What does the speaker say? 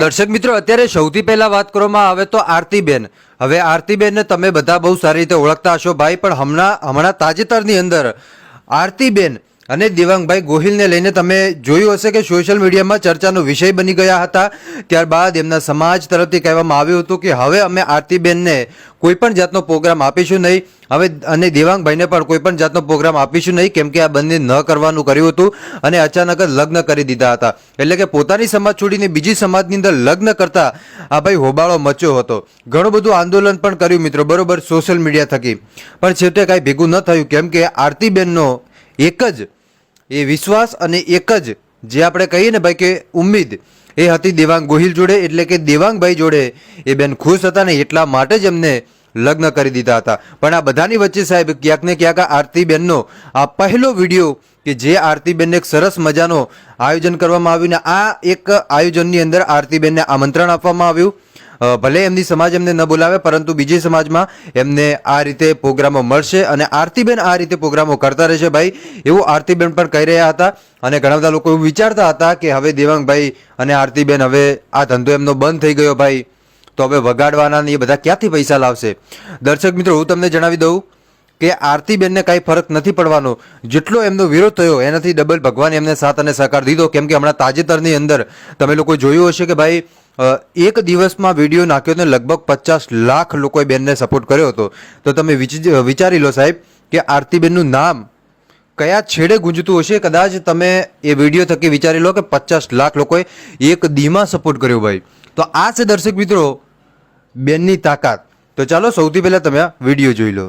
દર્શક મિત્રો, અત્યારે સૌથી પહેલા વાત કરવામાં આવે તો આરતીબેન. હવે આરતીબેનને તમે બધા બહુ સારી રીતે ઓળખતા હશો ભાઈ, પણ હમણાં હમણાં તાજેતરની અંદર આરતીબેન અને દેવાંગભાઈ ગોહિલને લઈને તમે જોયું હશે કે સોશિયલ મીડિયામાં ચર્ચાનો વિષય બની ગયા હતા. ત્યારબાદ એમના સમાજ તરફથી કહેવામાં આવ્યું હતું કે હવે અમે આરતીબેનને કોઈ પણ જાતનો પ્રોગ્રામ આપીશું નહીં. હવે, અને દેવાંગભાઈને પણ કોઈ પણ જાતનો પ્રોગ્રામ આપીશું નહીં, કેમ કે આ બંને ન કરવાનું કર્યું હતું અને અચાનક જ લગ્ન કરી દીધા હતા. એટલે કે પોતાની સમાજ છોડીને બીજી સમાજની અંદર લગ્ન કરતા આ ભાઈ હોબાળો મચ્યો હતો. ઘણું બધું આંદોલન પણ કર્યું મિત્રો, બરોબર, સોશિયલ મીડિયા થકી. પણ છેવટે કાંઈ ભેગું ન થયું, કેમ કે આરતીબેનનો એક જ, એ વિશ્વાસ અને એક જ, જે આપણે કહીએ ને ભાઈ કે ઉમ્મીદ, એ હતી દેવાંગ ગોહિલ જોડે, એટલે કે દેવાંગભાઈ જોડે એ બેન ખુશ હતા ને એટલા માટે જ એમને લગ્ન કરી દીધા હતા. પણ આ બધાની વચ્ચે સાહેબ ક્યાંક ને ક્યાંક આરતીબેનનો આ પહેલો વીડિયો કે જે આરતીબેનને એક સરસ મજાનો આયોજન કરવામાં આવ્યું ને આ એક આયોજનની અંદર આરતીબેનને આમંત્રણ આપવામાં આવ્યું. ભલે એમની સમાજ એમને ન બોલાવે, પરંતુ બીજી સમાજમાં એમને આ રીતે પ્રોગ્રામો મળશે અને આરતીબેન આ રીતે પ્રોગ્રામો કરતા રહેશે ભાઈ, એવું આરતીબેન પણ કહી રહ્યા હતા. અને ઘણા બધા લોકો એવું વિચારતા હતા કે હવે દેવાંગભાઈ અને આરતીબેન હવે આ ધંધો એમનો બંધ થઈ ગયો ભાઈ. તો હવે વગાડવાના ને એ બધા ક્યાંથી પૈસા લાવશે? દર્શક મિત્રો, હું તમને જણાવી દઉં કે આરતીબેનને કાંઈ ફરક નથી પડવાનો. જેટલો એમનો વિરોધ થયો, એનાથી ડબલ ભગવાન એમને સાથ અને સહકાર દીધો. કેમ કે હમણાં તાજેતરની અંદર તમે લોકો જોયું હશે કે ભાઈ એક દિવસમાં વીડિયો નાખ્યો ને લગભગ પચાસ લાખ લોકોએ બેનને સપોર્ટ કર્યો હતો. તો તમે વિચારી લો સાહેબ કે આરતીબેનનું નામ કયા છેડે ગુંજતું હશે? કદાચ તમે એ વીડિયો થકી વિચારી લો કે પચાસ લાખ લોકોએ એક દીમાં સપોર્ટ કર્યો ભાઈ. તો આ છે દર્શક મિત્રો બેનની તાકાત. તો ચાલો સૌથી પહેલા તમે આ વીડિયો જોઈ લો.